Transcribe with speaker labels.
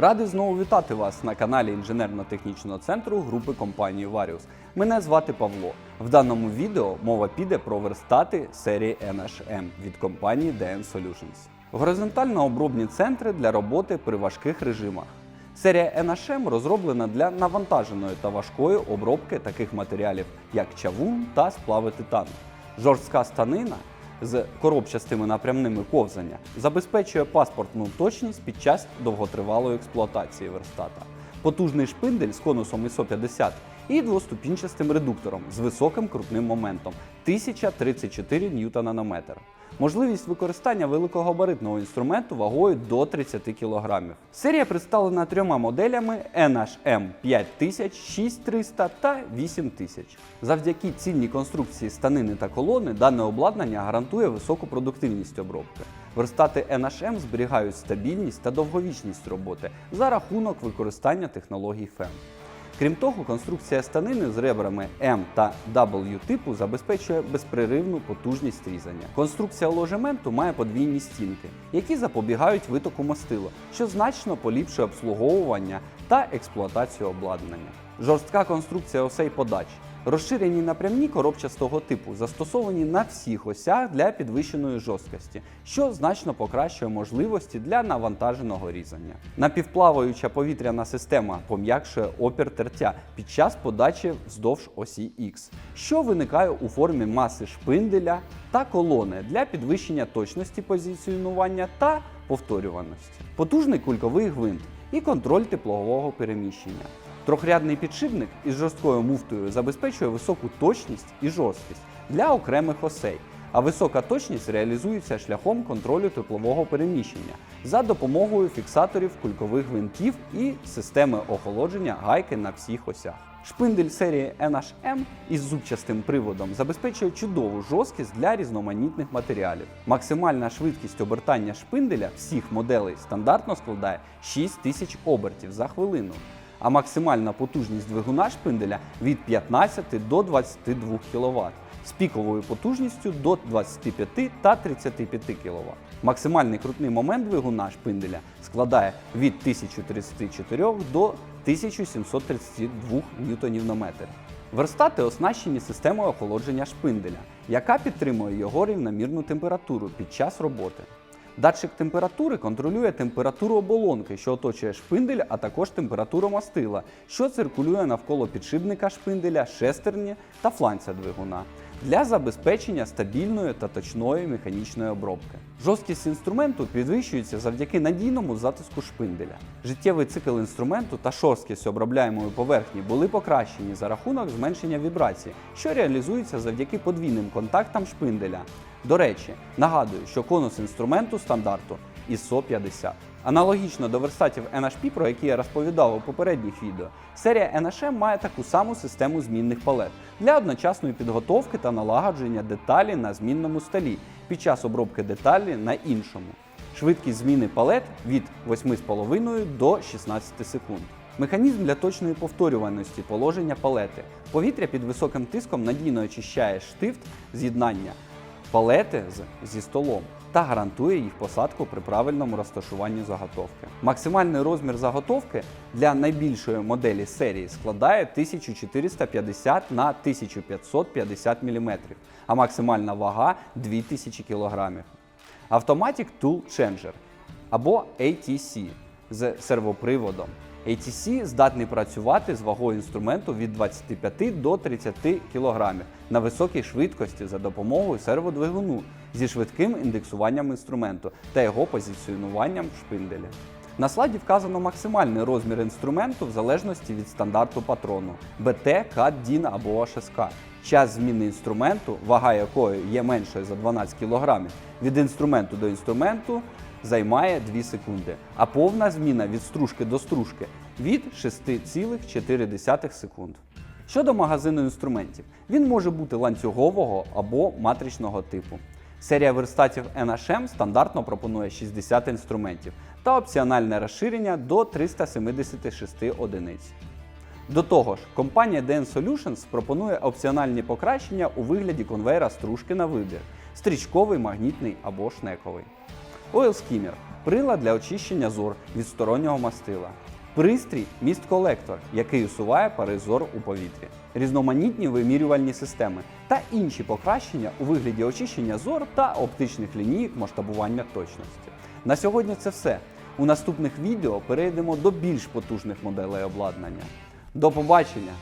Speaker 1: Радий знову вітати вас на каналі інженерно-технічного центру групи компанії Varius. Мене звати Павло. В даному відео мова піде про верстати серії NHM від компанії DN Solutions. Горизонтально обробні центри для роботи при важких режимах. Серія NHM розроблена для навантаженої та важкої обробки таких матеріалів, як чавун та сплави титану. Жорстка станина з коробчастими напрямними ковзання забезпечує паспортну точність під час довготривалої експлуатації верстата. Потужний шпиндель з конусом ISO 50 і двоступінчастим редуктором з високим крутним моментом 1034 ньютона на метр. Можливість використання великогабаритного інструменту вагою до 30 кг. Серія представлена трьома моделями NHM 5000, 6300 та 8000. Завдяки цільній конструкції станини та колони дане обладнання гарантує високу продуктивність обробки. Верстати NHM зберігають стабільність та довговічність роботи за рахунок використання технологій FEM. Крім того, конструкція станини з ребрами М та W типу забезпечує безпреривну потужність різання. Конструкція ложементу має подвійні стінки, які запобігають витоку мастила, що значно поліпшує обслуговування та експлуатацію обладнання. Жорстка конструкція осей подач. Розширені напрямні коробчастого типу застосовані на всіх осях для підвищеної жорсткості, що значно покращує можливості для навантаженого різання. Напівплаваюча повітряна система пом'якшує опір тертя під час подачі вздовж осі X, що виникає у формі маси шпинделя та колони для підвищення точності позиціонування та повторюваності. Потужний кульковий гвинт і контроль теплового переміщення. Трьохрядний підшипник із жорсткою муфтою забезпечує високу точність і жорсткість для окремих осей, а висока точність реалізується шляхом контролю теплового переміщення за допомогою фіксаторів кулькових гвинтів і системи охолодження гайки на всіх осях. Шпиндель серії NHM із зубчастим приводом забезпечує чудову жорсткість для різноманітних матеріалів. Максимальна швидкість обертання шпинделя всіх моделей стандартно складає 6000 обертів за хвилину а максимальна потужність двигуна шпинделя від 15 до 22 кВт з піковою потужністю до 25 та 35 кВт. Максимальний крутний момент двигуна шпинделя складає від 1034 до 1732 ньютонів на метр. Верстати оснащені системою охолодження шпинделя, яка підтримує його рівномірну температуру під час роботи. Датчик температури контролює температуру оболонки, що оточує шпиндель, а також температуру мастила, що циркулює навколо підшипника шпинделя, шестерні та фланця двигуна для забезпечення стабільної та точної механічної обробки. Жорсткість інструменту підвищується завдяки надійному затиску шпинделя. Життєвий цикл інструменту та шорсткість обробляємої поверхні були покращені за рахунок зменшення вібрацій, що реалізується завдяки подвійним контактам шпинделя. До речі, нагадую, що конус інструменту стандарту ISO 50. Аналогічно до верстатів NHP, про які я розповідав у попередніх відео, серія NHM має таку саму систему змінних палет для одночасної підготовки та налагодження деталі на змінному столі під час обробки деталі на іншому. Швидкість зміни палет від 8,5 до 16 секунд. Механізм для точної повторюваності положення палети. Повітря під високим тиском надійно очищає штифт з'єднання палети зі столом та гарантує їх посадку при правильному розташуванні заготовки. Максимальний розмір заготовки для найбільшої моделі серії складає 1450 на 1550 мм, а максимальна вага 2000 кг. Automatic Tool Changer або ATC з сервоприводом. ATC здатний працювати з вагою інструменту від 25 до 30 кг на високій швидкості за допомогою серводвигуну зі швидким індексуванням інструменту та його позиціонуванням в шпинделі. На слайді вказано максимальний розмір інструменту в залежності від стандарту патрону BT, CAT, DIN або HSK. Час зміни інструменту, вага якої є меншою за 12 кг, від інструменту до інструменту займає 2 секунди, а повна зміна від стружки до стружки від 6,4 секунд. Щодо магазину інструментів, він може бути ланцюгового або матричного типу. Серія верстатів NHM стандартно пропонує 60 інструментів та опціональне розширення до 376 одиниць. До того ж, компанія DN Solutions пропонує опціональні покращення у вигляді конвейера стружки на вибір, стрічковий, магнітний або шнековий. Oil Skimmer – прилад для очищення зор від стороннього мастила. Пристрій міст колектор, який усуває пари зор у повітрі, різноманітні вимірювальні системи та інші покращення у вигляді очищення зор та оптичних лінійок масштабування точності. На сьогодні це все. У наступних відео перейдемо до більш потужних моделей обладнання. До побачення!